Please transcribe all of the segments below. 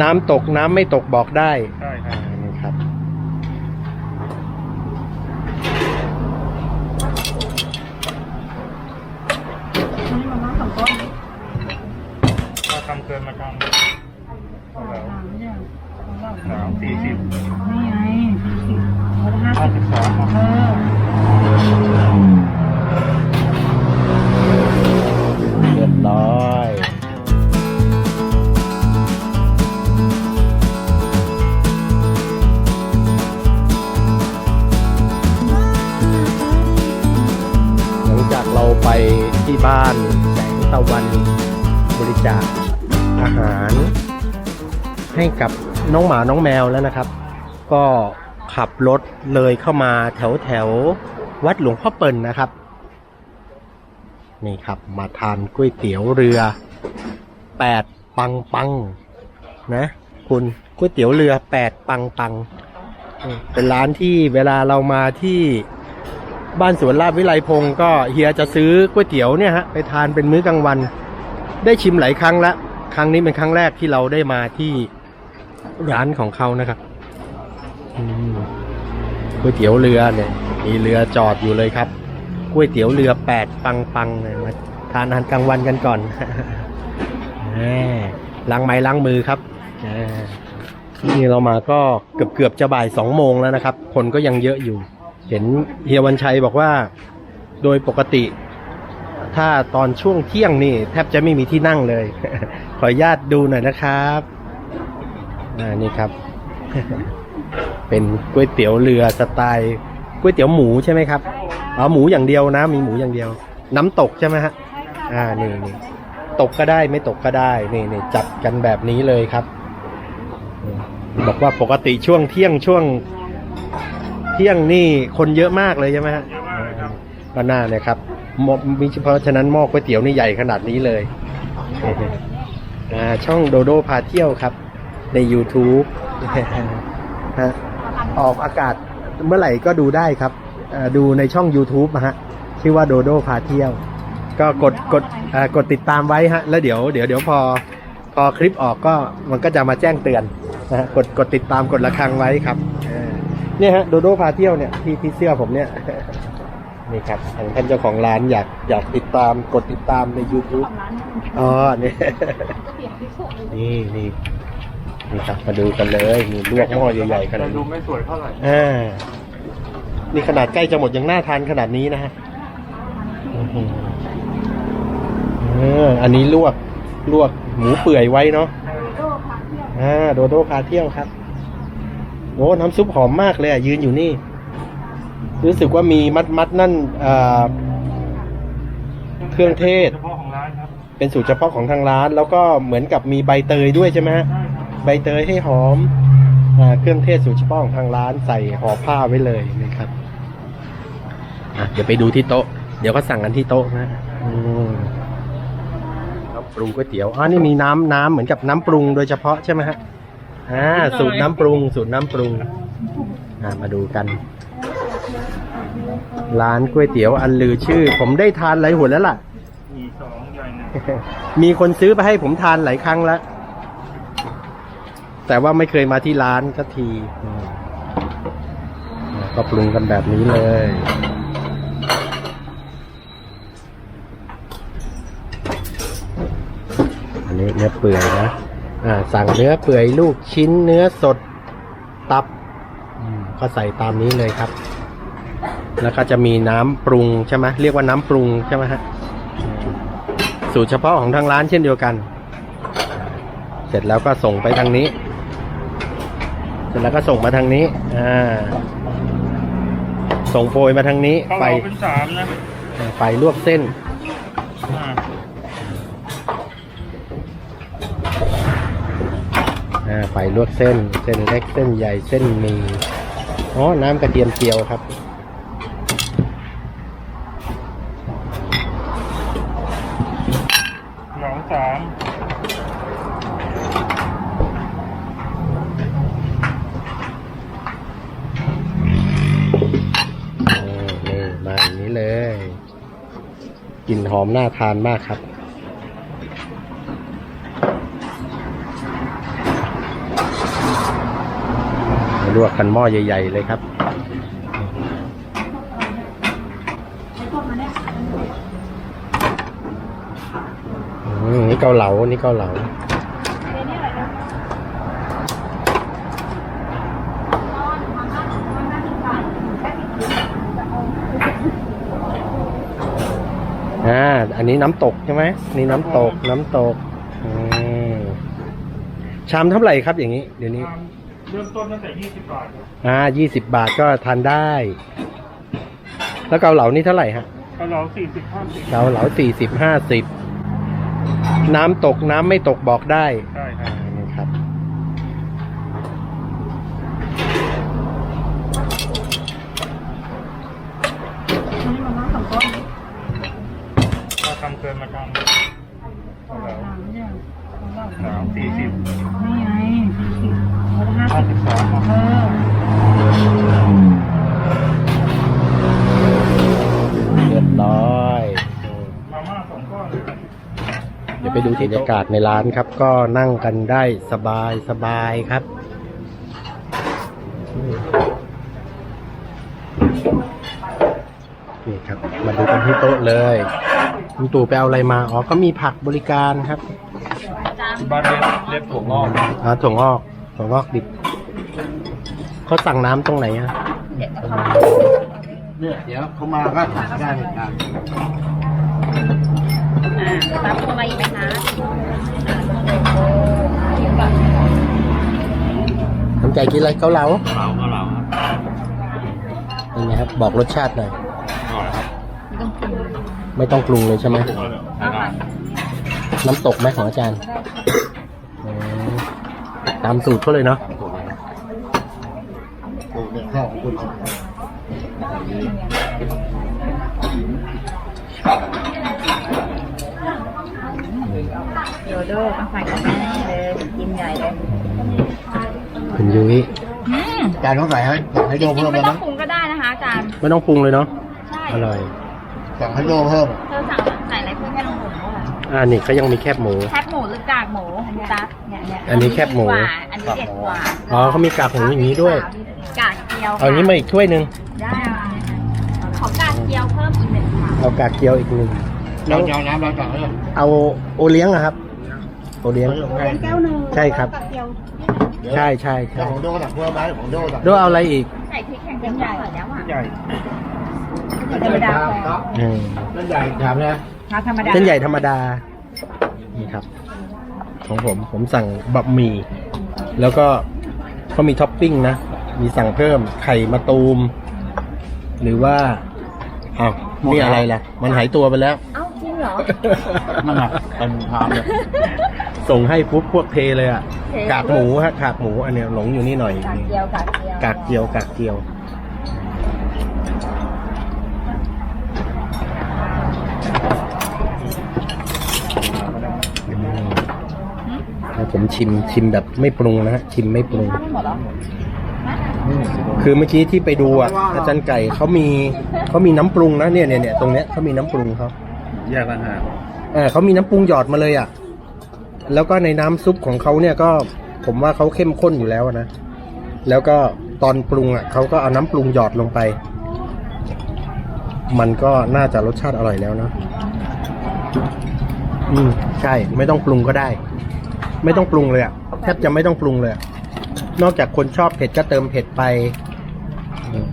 น้ำตกน้ำไม่ตกบอกได้ใช่ครับ อ่านี่ครับนี่มาม่าสองก้อนถ้าทำเกินมาทำเนี่ยของเราสามสี่สิบนี่ไงสี่สิบแล้วห้าห้าสิบสิบสามเออ ที่บ้านแสงตะวันบริจาคอาหาร ให้กับน้องหมาน้องแมวแล้วนะครับ ก็ขับรถเลยเข้ามาแถวแถววัดหลวงพ่อเปิ่นนะครับ นี่ครับมาทานก๋วยเตี๋ยวเรือแปดปังปังนะคุณก๋วยเตี๋ยวเรือแปดปังปังเป็นร้านที่เวลาเรามาที่ บ้านสวนลาบวิไลพงศ์ก็เฮียจะซื้อก๋วยเตี๋ยวเนี่ยฮะไปทานเป็นมื้อกลางวัน ได้ชิมหลายครั้งแล้วครั้งนี้เป็นครั้งแรกที่เราได้มาที่ร้านของเขานะครับก๋วยเตี๋ยวเรือเนี่ย มีเรือจอดอยู่เลยครับก๋วยเตี๋ยวเรือแปดปังปังเลยมาทานอาหารกลางวันกันก่อนล้างไม้ล้างมือครับนี่เรามาก็เกือบเกือบจะบ่ายสองโมงแล้วนะครับ คนก็ยังเยอะอยู่ เห็นเฮียวันชัยบอกว่า โดยปกติ ถ้าตอนช่วงเที่ยงนี่ แทบจะไม่มีที่นั่งเลย ขออนุญาตดูหน่อยนะครับนี่ครับ เป็นก๋วยเตี๋ยวเรือสไตล์ก๋วยเตี๋ยวหมูใช่ไหมครับอ๋อหมูอย่างเดียวนะ มีหมูอย่างเดียว น้ำตกใช่ไหมฮะอ่านี่นี่ตกก็ได้ไม่ตกก็ได้นี่นี่จัดกันแบบนี้เลยครับ บอกว่าปกติช่วงเที่ยงช่วง ที่ยงนี่คนเยอะมากเลยใช่ไหมฮะเยอะมากเลยครับก็น่าเนี่ยครับหม้อมีเพราะฉะนั้นหม้อก๋วยเตี๋ยวนี่ใหญ่ขนาดนี้เลยอ่าช่องโดโดพาเที่ยวครับ ใน YouTube ฮะออกอากาศเมื่อไหร่ก็ดูได้ครับอ่าดูในช่อง YouTube นะฮะชื่อว่าโดโดพาเที่ยว ก็กดกดอ่ากดติดตามไว้ฮะ แล้วเดี๋ยวเดี๋ยวเดี๋ยวพอพอคลิปออกก็มันก็จะมาแจ้งเตือนนะฮะกดกดติดตามกดระฆังไว้ครับ เออเนี่ยฮะโดโดพาเที่ยวเนี่ยที่ที่เสื้อผมเนี่ยนี่ครับทางท่านเจ้าของร้านอยากอยากติดตามกดติดตามใน YouTube ของร้านเนี่ยอ๋อเนี่ยเปลี่ยนที่สุดนี่นี่นี่ครับมาดูกันเลยมีลวกหม้อใหญ่ๆขนาดแต่ดูนี้ไม่สวยเท่าไหร่อ่านี่ขนาดใกล้จะหมดยังน่าทานขนาดนี้นะฮะอื้อหือเอออันนี้ลวกลวกหมูเปื่อยไว้เนาะโดพาเที่ยวอ่าโดโดพาเที่ยวครับโอ้น้ำซุปหอมมากเลยอะยืนอยู่นี่ รู้สึกว่ามีมัดมัดๆนั่นอ่าเครื่องเทศเฉพาะของร้านครับเป็นสูตรเฉพาะของทางร้าน แล้วก็เหมือนกับมีใบเตยด้วยใช่ไหมฮะใช่ครับใบเตยให้หอมอ่าเครื่องเทศสูตรเฉพาะของทางร้านใส่ห่อผ้าไว้เลยนะครับอะเดี๋ยวไปดูที่โต๊ะ เดี๋ยวก็สั่งกันที่โต๊ะนะอืมน้ำปรุงก๋วยเตี๋ยวอ๋อนี่มีน้ำน้ำเหมือนกับน้ำปรุงโดยเฉพาะใช่ไหมฮะ อ่าสูตรน้ำปรุง สูตรน้ำปรุงอ่ามาดูกัน ร้านก๋วยเตี๋ยวอันลือชื่อ ผมได้ทานหลายหนแล้วล่ะ มีสองใหญ่หนึ่งมีคนซื้อไปให้ผมทานหลายครั้งแล้ว แต่ว่าไม่เคยมาที่ร้านสักทีอืมก็ปรุงกันแบบนี้เลย อันนี้เนื้อเปื่อยนะอ่า สั่งเนื้อเปื่อยลูกชิ้นเนื้อสดตับอืมก็ใส่ตามนี้เลยครับ แล้วก็จะมีน้ำปรุงใช่ไหมเรียกว่าน้ำปรุงใช่ไหมฮะสูตรเฉพาะของทางร้านเช่นเดียวกัน เสร็จแล้วก็ส่งไปทางนี้ เสร็จแล้วก็ส่งมาทางนี้ อ่า ส่งโปรยมาทางนี้เขาไปเราเป็นสามนะ ไปลวกเส้น อ่า อ่า ไปลวกเส้น เส้นเล็กเส้นใหญ่เส้นหมีอ๋อ น้ำกระเทียมเจียวครับ หนองสามเออนี่มาอย่างนี้เลย กลิ่นหอมน่าทานมากครับ ลวกกันหม้อใหญ่ ๆ เลยครับอืมนี่เกาเหลา นี่เกาเหลาอ่า อันนี้น้ำตกใช่ไหมนี่น้ำตก น้ำตกอืมชามเท่าไหร่ครับอย่างนี้ เดี๋ยวนี้ เริ่มต้นตั้งแต่ยี่สิบบาทครับอ่ายี่สิบบาทก็ทานได้ แล้วเกาเหลานี่เท่าไหร่ฮะก็เราสี่สิบห้าสิบเกาเหลาสี่สิบห้าสิบ น้ำตกน้ำไม่ตกบอกได้ใช่ครั อ่า บ นี่ครับ นี่มันน้ำสองก้อน ถ้าทำเกินมาทำก็เรา สามเนี่ยของเรา สามสี่สิบ นี่ไงสี่สิบร้อยละห้า ห้า สิบ สิบสองครับ เออ เรียบร้อยอืม มาม่าสองก้อน เดี๋ยวไปดูบรรยากาศในร้านครับ ก็นั่งกันได้สบายสบายครับอืมนี่ครับ มาดูกันที่โต๊ะเลยคุณตู่ไปเอาอะไรมา อ๋อ ก็มีผักบริการครับ บ้านเล็บเล็บถั่วงอกอ่าถั่วงอกถั่วงอกดิบเขาสั่งน้ำตรงไหนอะเนี่ยเดี๋ยวเขามาก็สั่งได้เหมือนกัน ตามตัวมาอีกไหมคะน้ำใจกินอะไรเกาเหลาเหลาก็เหลาครับเป็นไงครับ บอกรสชาติหน่อยอร่อยครับไม่ต้องปรุงเลยใช่ไหมใช่ครับน้ำตกไหมของอาจารย์อืมตามสูตรเขาเลยเนาะ ปลูกเนี่ยข้าวของคุณ เดี๋ยวเด้อต้องใส่กาแฟเลยกินใหญ่เลยคุณยุ้ยอืมจานต้องใส่ให้สั่งให้โยจริงเพิ่มๆไม่เลยต้อมั้งงปรุงก็ได้นะคะอาจารย์ไม่ต้องปรุงเลยเนาะใช่อร่อย สั่งให้โยเพิ่มเธอสั่งใส่อะไรเพิ่มให้ลงหมูอะอ่านี่เขายังมีแคบหมู แคบหมูหรือกากหมูตั๊กเนี่ยเนี่ยอันนี้แคบหมูกว่าอันนี้เด็ดกว่าอ๋อเขามีกากหมูอย่างนี้ด้วย กากเกียวเอาอันนี้มาอีกถ้วยหนึ่งได้ขอกากเกียวเพิ่มอีกหนึ่งค่ะเอากากเกียวอีกหนึ่งเราจะเอาน้ำเราสั่งให้เลยเอาโอเลี้ยงอะครับ โอเลี้ยงแก้วหนึ่งใช่ครับใช่ใช่เดี๋ยใช่วของโยสั่งเพิ่มไหมของโยสั่งด้วยเอาอะไรอีกใส่พริกแข็งเป็นใหญ่แล้วอะใหญ่ธรรมดาพออืมเส้นใหญ่ถามนะถ้าธรรมดาเส้นใหญ่ธรรมดา นี่ครับ ของผมผมสั่งบะหมี่แล้วก็เขามีท็อปปิ้งนะ มีสั่งเพิ่มไข่มะตูม หรือว่าอ้าวนี่อะไรล่ะ มันหายตัวไปแล้ว เอ้าจริงเหรอนั่นน่ะเป็นชามเลย ส่งให้ปุ๊บพวกเทเลยอะเท กากหมูฮะกากหมูอันเนี้ยหลงอยู่นี่หน่อยกากเกียวกากเกียวกากเกียวกากเกียวแล้วผมชิมชิมแบบไม่ปรุงนะฮะชิมไม่ปรุงข้าวไม่หมดเหรอคือเมื่อกี้ที่ไปดูอะอาจารย์ไก่เขามีเขามีน้ำปรุงนะเนี่ยเนี่ยเนี่ยตรงเนี้ยเขามีน้ำปรุงเขาแยกต่างหาก เออเขามีน้ำปรุงหยอดมาเลยอะ แล้วก็ในน้ำซุปของเขาเนี่ยก็ผมว่าเขาเข้มข้นอยู่แล้วนะ แล้วก็ตอนปรุงอะเขาก็เอาน้ำปรุงหยอดลงไป มันก็น่าจะรสชาติอร่อยแล้วนะอืมใช่ ไม่ต้องปรุงก็ได้ ไม่ต้องปรุงเลยอะแทบจะไม่ต้องปรุงเลย นอกจากคนชอบเผ็ดก็เติมเผ็ดไป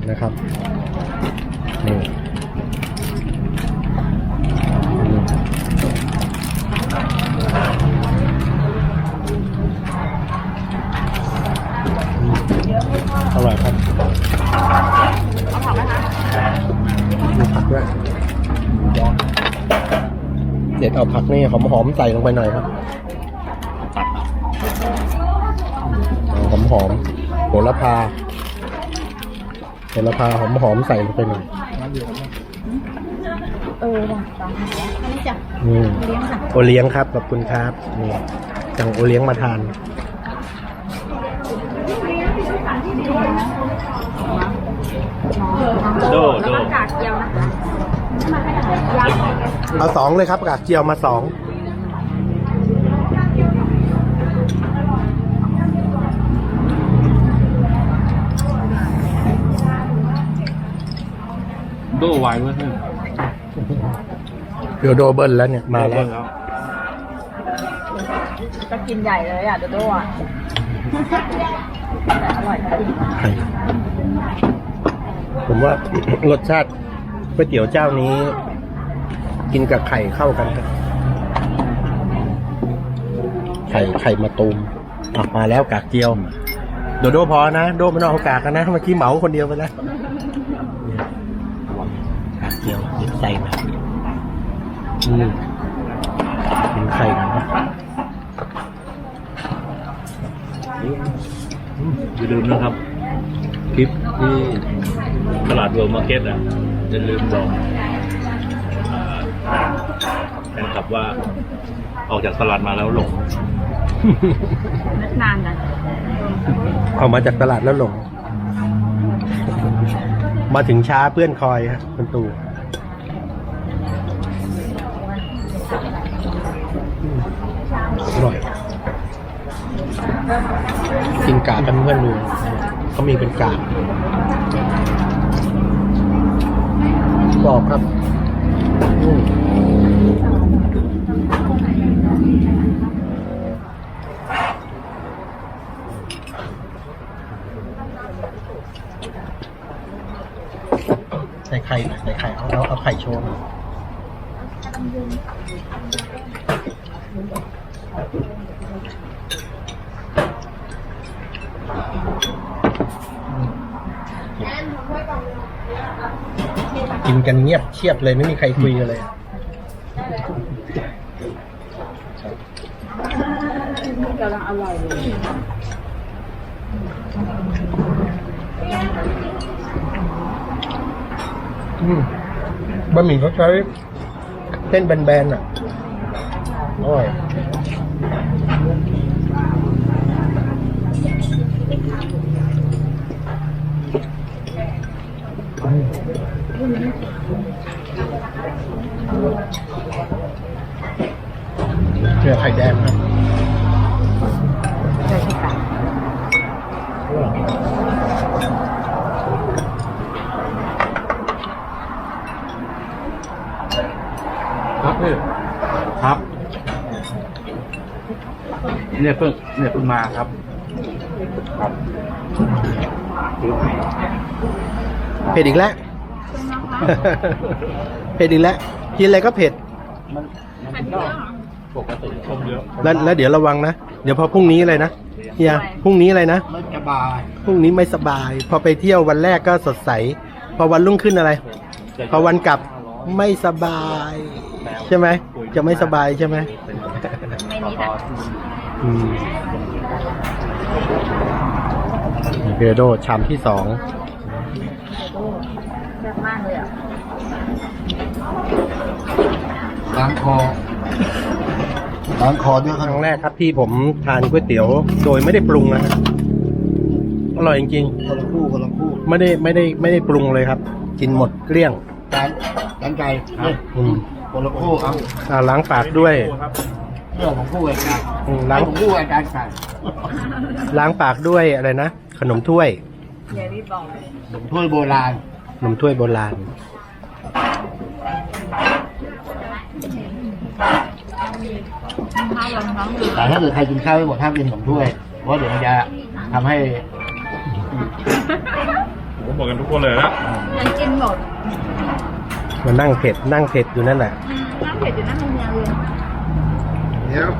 นะครับ ด็ดเอาผักนี่หอมๆใส่ลงไปหน่อยครับหอมหอมๆโหระพาโหระพาหอมหอมๆใส่ลงไปหน่อยเออว่ะตองอันนี้จ้ะอืมเลี้ยงค่ะโอเลี้ยงครับขอบคุณครับนี่สั่งโอเลี้ยงมาทาน เอาสองเลยครับกากเจียวมาสองโดไวเว้ยเดี๋ยวโดเบิลแล้วเนี่ยมาแล้วจะกินใหญ่เลยอะโดโดอะแอร่อยจริงผมว่ารสชาติก๋วยเตี๋ยวเจ้านี้ กินกับไข่เข้ากันครับไข่ไข่มาตูมออกมาแล้วกากเจียว โดโดพอนะ โดไม่ต้องเอากากกันนะ เมื่อกี้เหมาคนเดียวไปแล้วกากเจียวใส่มาอืมกินไข่กันนะอย่าลืมนะครับ คลิปที่ตลาดเวิร์มาร์เก็ตอะอย่าลืมบอกอ่า แฟนคลับว่า ออกจากตลาดมาแล้วหลงนึกนานกันออกมาจากตลาดแล้วหลง มาถึงช้าเพื่อนคอยครับคุณตู่อืมอร่อยกินกากกันเพื่อนดูเขามีเป็นกากกรอบครับอืมใส่ไข่หน่อยใส่ไข่เอาเอาเอาไข่โชว์กินกันเงียบเชียบเลยไม่มีใครคุยกันเลยกำลังอร่อยเลยอืม บะหมี่เขาใช้เส้นแบนๆอะอร่อยอืมเจอไข่แดงครับ เนี่ยเพิ่งเนี่ยเพิ่งมาครับ ครับเผ็ดอีกแล้วเผ็ดอีกแล้วกินอะไรก็เผ็ดปกติชมเยอะแล้วแล้วเดี๋ยวระวังนะ เดี๋ยวพอพรุ่งนี้อะไรนะเฮียพรุ่งนี้อะไรนะไม่สบายพรุ่งนี้ไม่สบาย พอไปเที่ยววันแรกก็สดใส พอวันรุ่งขึ้นอะไร พอวันกลับไม่สบาย ใช่ไหมจะไม่สบายใช่ไหมไม่นิดอะอืม เบโดชามที่สองแซ่บมากเลยอะล้างคอล้างคอด้วยครั้งแรกครับที่ผมทานก๋วยเตี๋ยว โดยไม่ได้ปรุงนะฮะอร่อยจริงคนละคู่คนละคู่ๆไม่ได้ไม่ได้ไม่ได้ปรุงเลยครับ กินหมดเกลี้ยงจานจานไก่เนี่ยอืมคนละคู่ครับอ่าล้างปากด้วย เรื่องของคู่อาจารย์อืมล้าล้างงของคู่อาจารย์ไก่ล้างปากด้วยอะไรนะ ขนมถ้วย อย่ารีบบอกหนุ่มถ้วยโบราณขนมถ้วยโบราณ ข้าวร้อนท้องอยู่แต่ถ้าเกิดใครกินข้าวไม่หมดห้ามกินขนมถ้วยเพราะเดี๋ยวมันจะทำให้ผมบอกกันทุกคนเลยนะยังกินหมดมานั่งเผ็ดนั่งเผ็ดอยู่นั่นแหละอืมน่าเผ็ดอยู่นั่นมันยังเลย เดี๋ยว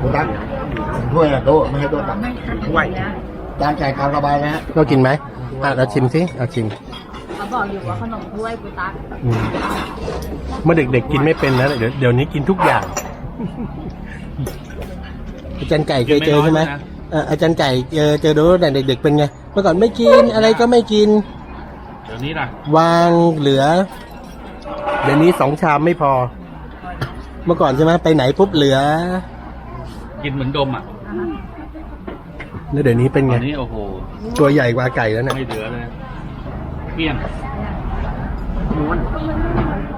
กูตักขนมถ้วยอะโต๊ะไม่ให้โต๊ะตักไหวนะจานไก่ตามสบายนะฮะก็กินไหมอะเราชิมสิเอาชิมเขาบอกอยู่ว่าขนมถ้วยกูตักอืมเมื่อเด็กๆกินไม่เป็นนะเดี๋ยวเดี๋ยวนี้กินทุกอย่าง อาจารย์ไก่เคยเจอใช่ไหมเอ่ออาจารย์ไก่เจอเจอโดนแต่เด็ก ๆ เป็นไง เมื่อก่อนไม่กินอะไรก็ไม่กิน เดี๋ยวนี้ล่ะ วางเหลือ เดี๋ยวนี้สองชามไม่พอ เมื่อก่อนใช่ไหมไปไหนปุ๊บเหลือ กินเหมือนดมอะแล้วเดี๋ยวนี้เป็นตไง อนนี้โอ้โห ตัวใหญ่กว่าไก่แล้วเนี่ยไม่เหลือเลยเกลี้ยง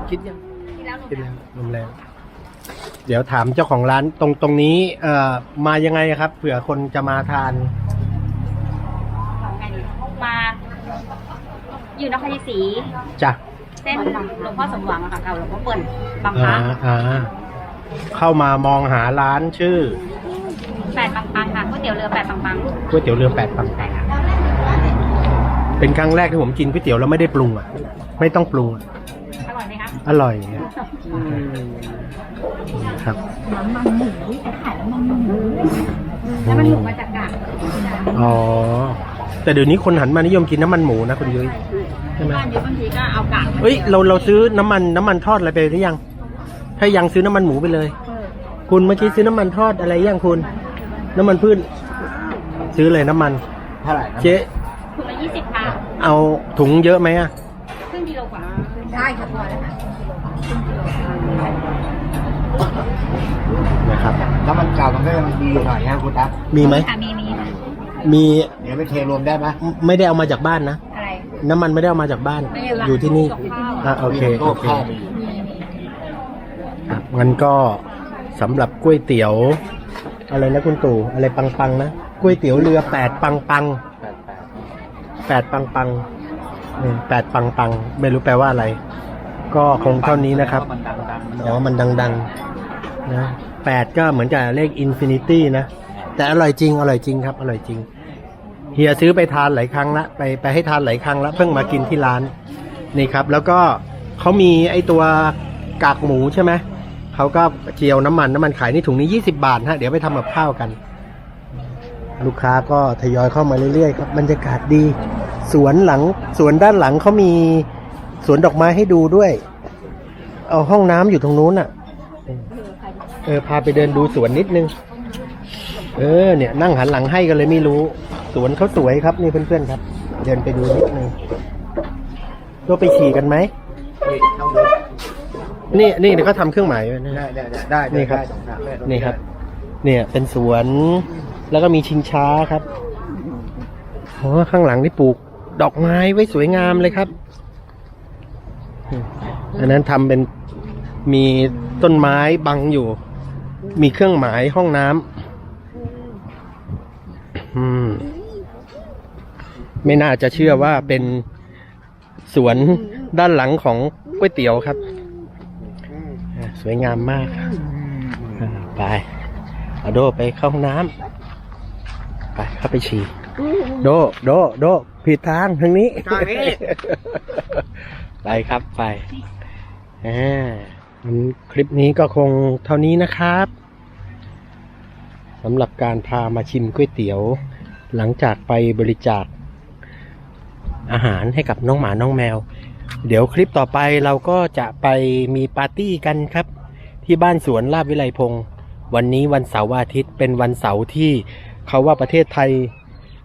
คิดยังที่แล้วหนูคิดแล้วลมแรงเดี๋ยวถามเจ้าของร้านตรงตรงนี้ เอ่อมายังไงครับเผื่อคนจะมาทานไงดีมา อยู่นครชัยศรีจ้ะ ส้นหลวงพ่อสมหวังอะค่ะเก่าหลวงพ่อเปิ่นบางพอ่าระอ่าเข้ามามองหาร้านชื่อแปดปังปังค่ะก๋วยเตี๋ยวเรือแปดปังปังก๋วยเตี๋ยวเรือแปดปังปังเป็นครั้งแรกที่ผมกินก๋วยเตี๋ยวแล้วไม่ได้ปรุงอะ ไม่ต้องปรุงอะอร่อยไหมคะอร่อยอะครับแล้วมันหมูมาจากกากอ๋อแต่เดี๋ยวนี้คนหันมานิยมกินน้ำมันหมูนะคุณยุ้ย ใช่ไหมบ้านเยอะบางทีก็เอากากเอ้ยเราเราซื้อน้ำมันน้ำมันทอดอะไรไปหรือยัง ถ้ายังซื้อน้ำมันหมูไปเลยคุณเมื่อกี้ซื้อน้ำมันทอดอะไรยังคุณ น้ำมันพืชซื้อเลยน้ำมัน เท่าไหร่นะเจ๊ถุงละยี่สิบค่ะเอาถุงเยอะไหมอะครึ่งกิโลกว่าได้ค่ะพอแล้วค่ะนะครับแล้วมันเก่ามันก็ยังดีหน่อยนะคุณตั๊กมีไหมค่ะมีมีค่ะมี เดี๋ยวไปเทรวมได้ไหมไม่ได้เอามาจากบ้านนะอะไร น้ำมันไม่ได้เอามาจากบ้านไม่ได้เอาอยู่ที่นี่กับข้าวอะโอเคโลโอกเคข้าวมีครับงั้นก็สำหรับก๋วยเตี๋ยว อะไรนะคุณตู่อะไรปังปังๆนะก๋วยเตี๋ยวเรือแปดปังปังแปดปังปังนี่แปดปังปังไม่รู้แปลว่าอะไร ก็คงเท่านี้นะครับอ๋อมันดังๆนะแปดก็เหมือนกับเลขอินฟินิตี้นะ แต่อร่อยจริง อร่อยจริงครับ อร่อยจริง เฮียซื้อไปทานหลายครั้งละไปไปให้ทานหลายครั้งละเพิ่งมากินที่ร้านนี่ครับ แล้วก็เขามีไอตัวกากหมูใช่ไหมเขาก็เจียวน้ำมันน้ำมันขายนี่ถุงนี้20 บาทฮะเดี๋ยวไปทำกับข้าวกัน ลูกค้าก็ทยอยเข้ามาเรื่อยๆครับบรรยากาศดี สวนหลังสวนด้านหลังเขามีสวนดอกไม้ให้ดูด้วย เอาห้องน้ำอยู่ตรงนู้นอะ เออพาไปเดินดูสวนนิดนึง เออเนี่ย นั่งหันหลังให้กันเลยไม่รู้ วนเขาสวยครับนี่เพื่อนๆครับ เดินไปดูนิดนึงก็ไปขี่กันไหมนี่ต้องดูนี่นี่เดี๋ยวเขาทำเครื่องหมายไว้นะได้ฮะ ได้ได้ได้นี่ครับ ได้สองทางได้นี่ครับ เนี่ยเป็นสวนแล้วก็มีชิงช้าครับโอ้ข้างหลังนี่ปลูกดอกไม้ไว้สวยงามเลยครับอืมอันนั้นทำเป็นมีต้นไม้บังอยู่ มีเครื่องหมายห้องน้ำอืม ไม่น่าจะเชื่อว่าเป็นสวนด้านหลังของก๋วยเตี๋ยวครับอ่าสวยงามมากอ่าไปเอาโดไปเข้าห้องน้ำไปเข้าไปฉี่โดโดโดผิดทางทางนี้ทางนี้ไปครับไปอ่างั้นคลิปนี้ก็คงเท่านี้นะครับสำหรับการพามาชิมก๋วยเตี๋ยว หลังจากไปบริจาค อาหารให้กับน้องหมาน้องแมว เดี๋ยวคลิปต่อไปเราก็จะไปมีปาร์ตี้กันครับ ที่บ้านสวนลาบวิไลพงศ์วันนี้วันเสาร์อาทิตย์เป็นวันเสาร์ที่เขาว่าประเทศไทย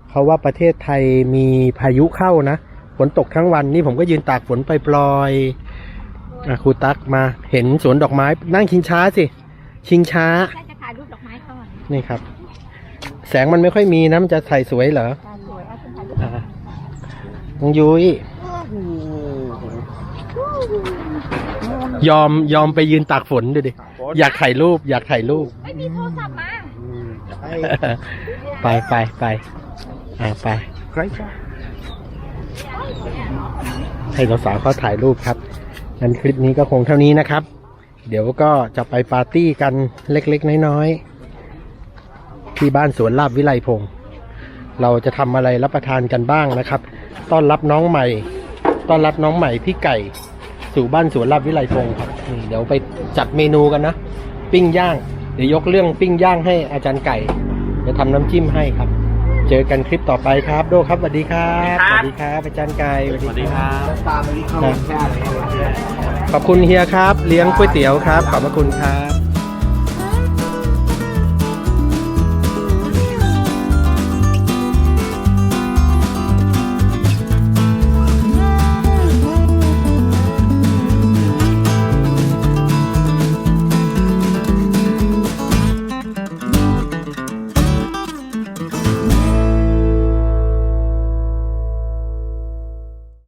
เขาว่าประเทศไทยมีพายุเข้านะฝนตกทั้งวันนี่ผมก็ยืนตากฝนไปปลอยๆอะครูตักมาเห็นสวนดอกไม้นั่งชิงช้าสิชิงช้าถ้าจะถ่ายรูปดอกไม้ก่อนนี่ครับ แสงมันไม่ค่อยมีนะมันจะถ่ายสวยเหรอสวยเอาคุณถ่ายรูปอะ น้องยุ้ยยอมยอมไปยืนตากฝนดูดิ อยากถ่ายรูป อยากถ่ายรูป ไม่มีโทรศัพท์มา ไปไปไปอ่าไปใครชอบให้สาวๆเขาถ่ายรูปครับงั้นคลิปนี้ก็คงเท่านี้นะครับ เดี๋ยวก็จะไปปาร์ตี้กันเล็กๆ น้อยๆ ที่บ้านสวนลาบวิไลพงศ์เราจะทำอะไรรับประทานกันบ้างนะครับ ต้อนรับน้องใหม่ต้อนรับน้องใหม่พี่ไก่สู่บ้านสวนลาบวิไลพงศ์ครับนี่เดี๋ยวไปจัดเมนูกันนะปิ้งย่าง เดี๋ยวยกเรื่องปิ้งย่างให้อาจารย์ไก่จะทำน้ำจิ้มให้ครับ เจอกันคลิปต่อไปครับ โดครับสวัสดีครับสวัสดีครับอาจารย์ไก่สวัสดีครับตามไปที่เข้าชาติเลยขอบคุณเฮียครับ เลี้ยงก๋วยเตี๋ยวครับ ขอบพระคุณครับ